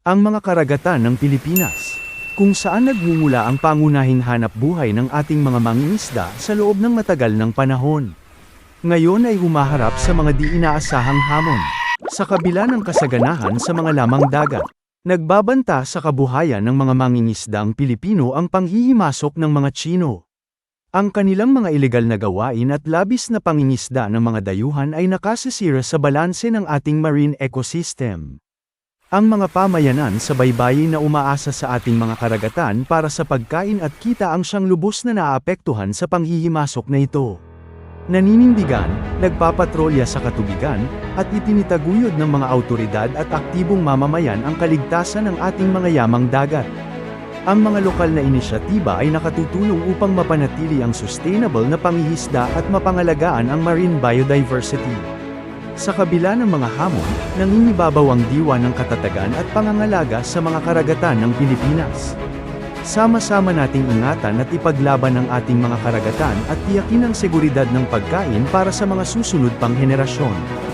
Ang mga karagatan ng Pilipinas, kung saan nagmumula ang pangunahing hanap buhay ng ating mga mangingisda sa loob ng matagal ng panahon. Ngayon ay humaharap sa mga di inaasahang hamon. Sa kabila ng kasaganahan sa mga lamang dagat, nagbabanta sa kabuhayan ng mga mangingisdang Pilipino ang panghihimasok ng mga Tsino. Ang kanilang mga ilegal na gawain at labis na pangingisda ng mga dayuhan ay nakasisira sa balanse ng ating marine ecosystem. Ang mga pamayanan sa baybayin na umaasa sa ating mga karagatan para sa pagkain at kita ang siyang lubos na naapektuhan sa panghihimasok na ito. Naninindigan, nagpapatrolya sa katubigan, at itinitaguyod ng mga autoridad at aktibong mamamayan ang kaligtasan ng ating mga yamang dagat. Ang mga lokal na inisyatiba ay nakatutulong upang mapanatili ang sustainable na pangihisda at mapangalagaan ang marine biodiversity. Sa kabila ng mga hamon, nangingibabaw ang diwa ng katatagan at pangangalaga sa mga karagatan ng Pilipinas. Sama-sama nating ingatan at ipaglaban ang ating mga karagatan at tiyakin ang seguridad ng pagkain para sa mga susunod pang henerasyon.